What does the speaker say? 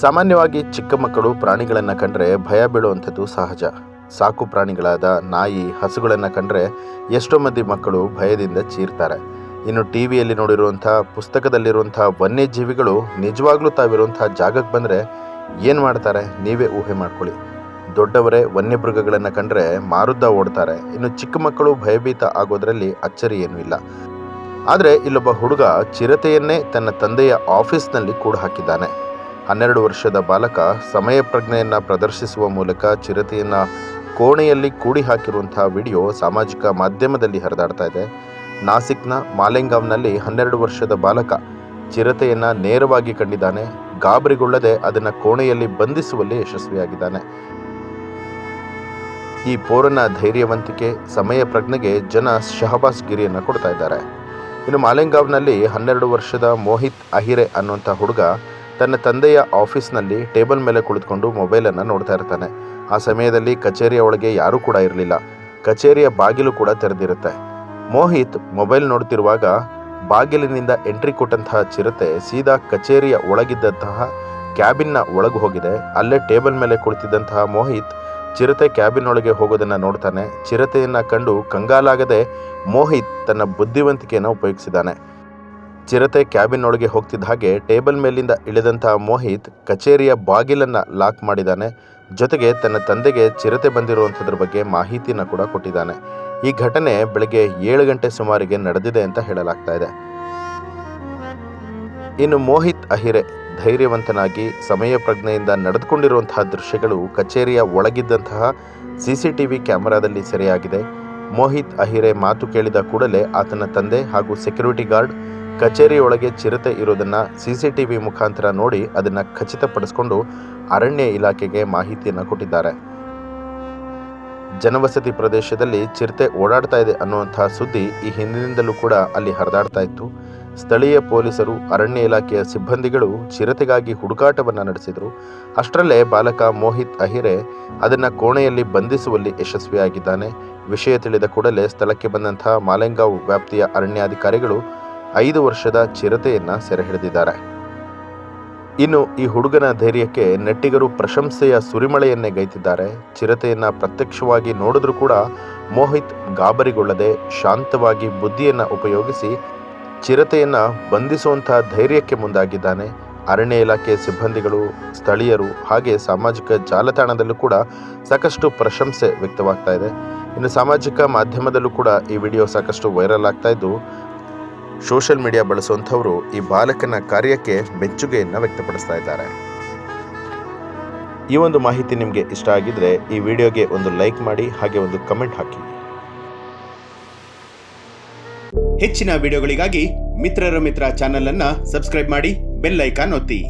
ಸಾಮಾನ್ಯವಾಗಿ ಚಿಕ್ಕ ಮಕ್ಕಳು ಪ್ರಾಣಿಗಳನ್ನು ಕಂಡ್ರೆ ಭಯ ಬೀಳುವಂಥದ್ದು ಸಹಜ. ಸಾಕು ಪ್ರಾಣಿಗಳಾದ ನಾಯಿ, ಹಸುಗಳನ್ನು ಕಂಡ್ರೆ ಎಷ್ಟೋ ಮಂದಿ ಮಕ್ಕಳು ಭಯದಿಂದ ಚೀರ್ತಾರೆ. ಇನ್ನು ಟಿ ವಿಯಲ್ಲಿ ನೋಡಿರುವಂಥ, ಪುಸ್ತಕದಲ್ಲಿರುವಂಥ ವನ್ಯಜೀವಿಗಳು ನಿಜವಾಗ್ಲೂ ತಾವಿರುವಂಥ ಜಾಗಕ್ಕೆ ಬಂದರೆ ಏನು ಮಾಡ್ತಾರೆ? ನೀವೇ ಊಹೆ ಮಾಡ್ಕೊಳ್ಳಿ. ದೊಡ್ಡವರೇ ವನ್ಯಮೃಗಗಳನ್ನು ಕಂಡ್ರೆ ಮಾರುದ್ದ ಓಡ್ತಾರೆ. ಇನ್ನು ಚಿಕ್ಕ ಮಕ್ಕಳು ಭಯಭೀತ ಆಗೋದ್ರಲ್ಲಿ ಅಚ್ಚರಿ ಏನೂ ಇಲ್ಲ. ಆದರೆ ಇಲ್ಲೊಬ್ಬ ಹುಡುಗ ಚಿರತೆಯನ್ನೇ ತನ್ನ ತಂದೆಯ ಆಫೀಸ್ನಲ್ಲಿ ಕೂಡ ಹಾಕಿದ್ದಾನೆ ಹನ್ನೆರಡು ವರ್ಷದ ಬಾಲಕ ಸಮಯ ಪ್ರಜ್ಞೆಯನ್ನು ಪ್ರದರ್ಶಿಸುವ ಮೂಲಕ ಚಿರತೆಯನ್ನು ಕೋಣೆಯಲ್ಲಿ ಕೂಡಿ ಹಾಕಿರುವಂತಹ ವಿಡಿಯೋ ಸಾಮಾಜಿಕ ಮಾಧ್ಯಮದಲ್ಲಿ ಹರಿದಾಡ್ತಾ ಇದೆ. ನಾಸಿಕ್ನ ಮಾಲೆಂಗಾವ್ನಲ್ಲಿ ಹನ್ನೆರಡು ವರ್ಷದ ಬಾಲಕ ಚಿರತೆಯನ್ನು ನೇರವಾಗಿ ಕಂಡಿದ್ದಾನೆ. ಗಾಬರಿಗೊಳ್ಳದೆ ಅದನ್ನು ಕೋಣೆಯಲ್ಲಿ ಬಂಧಿಸುವಲ್ಲಿ ಯಶಸ್ವಿಯಾಗಿದ್ದಾನೆ. ಈ ಪೋರನ ಧೈರ್ಯವಂತಿಕೆ, ಸಮಯ ಪ್ರಜ್ಞೆಗೆ ಜನ ಶಹಬಾಸ್ ಗಿರಿಯನ್ನು ಕೊಡ್ತಾ ಇದ್ದಾರೆ. ಇನ್ನು ಮಾಲೆಂಗಾವ್ನಲ್ಲಿ ಹನ್ನೆರಡು ವರ್ಷದ ಮೋಹಿತ್ ಅಹಿರೆ ಅನ್ನುವಂಥ ಹುಡುಗ ತನ್ನ ತಂದೆಯ ಆಫೀಸ್ನಲ್ಲಿ ಟೇಬಲ್ ಮೇಲೆ ಕುಳಿತುಕೊಂಡು ಮೊಬೈಲನ್ನು ನೋಡ್ತಾ ಇರ್ತಾನೆ. ಆ ಸಮಯದಲ್ಲಿ ಕಚೇರಿಯ ಒಳಗೆ ಯಾರೂ ಕೂಡ ಇರಲಿಲ್ಲ. ಕಚೇರಿಯ ಬಾಗಿಲು ಕೂಡ ತೆರೆದಿರುತ್ತೆ. ಮೋಹಿತ್ ಮೊಬೈಲ್ ನೋಡ್ತಿರುವಾಗ ಬಾಗಿಲಿನಿಂದ ಎಂಟ್ರಿ ಕೊಟ್ಟಂತಹ ಚಿರತೆ ಸೀದಾ ಕಚೇರಿಯ ಒಳಗಿದ್ದಂತಹ ಕ್ಯಾಬಿನ್ನ ಒಳಗೆ ಹೋಗಿದೆ. ಅಲ್ಲೇ ಟೇಬಲ್ ಮೇಲೆ ಕುಳಿತಿದ್ದಂತಹ ಮೋಹಿತ್ ಚಿರತೆ ಕ್ಯಾಬಿನ್ ಒಳಗೆ ಹೋಗೋದನ್ನು ನೋಡ್ತಾನೆ. ಚಿರತೆಯನ್ನು ಕಂಡು ಕಂಗಾಲಾಗದೆ ಮೋಹಿತ್ ತನ್ನ ಬುದ್ಧಿವಂತಿಕೆಯನ್ನು ಉಪಯೋಗಿಸಿದ್ದಾನೆ. ಚಿರತೆ ಕ್ಯಾಬಿನ್ ಒಳಗೆ ಹೋಗ್ತಿದ್ದ ಹಾಗೆ ಟೇಬಲ್ ಮೇಲಿಂದ ಇಳಿದಂತಹ ಮೋಹಿತ್ ಕಚೇರಿಯ ಬಾಗಿಲನ್ನ ಲಾಕ್ ಮಾಡಿದ್ದಾನೆ. ಜೊತೆಗೆ ತನ್ನ ತಂದೆಗೆ ಚಿರತೆ ಬಂದಿರುವಂಥದ್ರ ಬಗ್ಗೆ ಮಾಹಿತಿನ ಕೂಡ ಕೊಟ್ಟಿದ್ದಾನೆ. ಈ ಘಟನೆ ಬೆಳಗ್ಗೆ ಏಳು ಗಂಟೆ ಸುಮಾರಿಗೆ ನಡೆದಿದೆ ಅಂತ ಹೇಳಲಾಗ್ತಾ ಇದೆ. ಇನ್ನು ಮೋಹಿತ್ ಅಹಿರೆ ಧೈರ್ಯವಂತನಾಗಿ ಸಮಯ ಪ್ರಜ್ಞೆಯಿಂದ ನಡೆದುಕೊಂಡಿರುವಂತಹ ದೃಶ್ಯಗಳು ಕಚೇರಿಯ ಒಳಗಿದ್ದಂತಹ ಸಿ ಸಿ ಟಿ ವಿ ಕ್ಯಾಮೆರಾದಲ್ಲಿ ಸೆರೆಯಾಗಿದೆ. ಮೋಹಿತ್ ಅಹಿರೆ ಮಾತು ಕೇಳಿದ ಕೂಡಲೇ ಆತನ ತಂದೆ ಹಾಗೂ ಸೆಕ್ಯೂರಿಟಿ ಗಾರ್ಡ್ ಕಚೇರಿಯೊಳಗೆ ಚಿರತೆ ಇರೋದನ್ನು ಸಿ ಸಿ ಮುಖಾಂತರ ನೋಡಿ ಅದನ್ನು ಖಚಿತಪಡಿಸಿಕೊಂಡು ಅರಣ್ಯ ಇಲಾಖೆಗೆ ಮಾಹಿತಿಯನ್ನು ಕೊಟ್ಟಿದ್ದಾರೆ. ಜನವಸತಿ ಪ್ರದೇಶದಲ್ಲಿ ಚಿರತೆ ಓಡಾಡ್ತಾ ಇದೆ ಅನ್ನುವಂತಹ ಸುದ್ದಿ ಈ ಹಿಂದಿನಿಂದಲೂ ಕೂಡ ಅಲ್ಲಿ ಹರಿದಾಡ್ತಾ ಇತ್ತು. ಸ್ಥಳೀಯ ಪೊಲೀಸರು, ಅರಣ್ಯ ಇಲಾಖೆಯ ಸಿಬ್ಬಂದಿಗಳು ಚಿರತೆಗಾಗಿ ಹುಡುಕಾಟವನ್ನು ನಡೆಸಿದರು. ಅಷ್ಟರಲ್ಲೇ ಬಾಲಕ ಮೋಹಿತ್ ಅಹಿರೆ ಅದನ್ನು ಕೋಣೆಯಲ್ಲಿ ಬಂಧಿಸುವಲ್ಲಿ ಯಶಸ್ವಿಯಾಗಿದ್ದಾನೆ. ವಿಷಯ ತಿಳಿದ ಕೂಡಲೇ ಸ್ಥಳಕ್ಕೆ ಬಂದಂತಹ ಮಾಲೆಂಗಾವ್ ವ್ಯಾಪ್ತಿಯ ಅರಣ್ಯಾಧಿಕಾರಿಗಳು ಐದು ವರ್ಷದ ಚಿರತೆಯನ್ನು ಸೆರೆ ಹಿಡಿದಿದ್ದಾರೆ ಇನ್ನು ಈ ಹುಡುಗನ ಧೈರ್ಯಕ್ಕೆ ನೆಟ್ಟಿಗರು ಪ್ರಶಂಸೆಯ ಸುರಿಮಳೆಯನ್ನೇ ಗೈತಿದ್ದಾರೆ. ಚಿರತೆಯನ್ನ ಪ್ರತ್ಯಕ್ಷವಾಗಿ ನೋಡಿದ್ರೂ ಕೂಡ ಮೋಹಿತ್ ಗಾಬರಿಗೊಳ್ಳದೆ ಶಾಂತವಾಗಿ ಬುದ್ಧಿಯನ್ನು ಉಪಯೋಗಿಸಿ ಚಿರತೆಯನ್ನ ಬಂಧಿಸುವಂತಹ ಧೈರ್ಯಕ್ಕೆ ಮುಂದಾಗಿದ್ದಾನೆ. ಅರಣ್ಯ ಇಲಾಖೆ ಸಿಬ್ಬಂದಿಗಳು, ಸ್ಥಳೀಯರು ಹಾಗೆ ಸಾಮಾಜಿಕ ಜಾಲತಾಣದಲ್ಲೂ ಕೂಡ ಸಾಕಷ್ಟು ಪ್ರಶಂಸೆ ವ್ಯಕ್ತವಾಗ್ತಾ ಇದೆ. ಇನ್ನು ಸಾಮಾಜಿಕ ಮಾಧ್ಯಮದಲ್ಲೂ ಕೂಡ ಈ ವಿಡಿಯೋ ಸಾಕಷ್ಟು ವೈರಲ್ ಆಗ್ತಾ ಇದ್ದು ಸೋಷಿಯಲ್ ಮೀಡಿಯಾ ಬಳಸುವಂಥವರು ಈ ಬಾಲಕನ ಕಾರ್ಯಕ್ಕೆ ಮೆಚ್ಚುಗೆಯನ್ನು ವ್ಯಕ್ತಪಡಿಸ್ತಾ ಇದ್ದಾರೆ. ಈ ಒಂದು ಮಾಹಿತಿ ನಿಮಗೆ ಇಷ್ಟ ಆಗಿದ್ರೆ ಈ ವಿಡಿಯೋಗೆ ಒಂದು ಲೈಕ್ ಮಾಡಿ, ಹಾಗೆ ಒಂದು ಕಮೆಂಟ್ ಹಾಕಿ. ಹೆಚ್ಚಿನ ವಿಡಿಯೋಗಳಿಗಾಗಿ ಮಿತ್ರರ ಮಿತ್ರ ಚಾನೆಲ್ ಅನ್ನ ಸಬ್ಸ್ಕ್ರೈಬ್ ಮಾಡಿ, ಬೆಲ್ ಐಕಾನ್ ಒತ್ತಿ.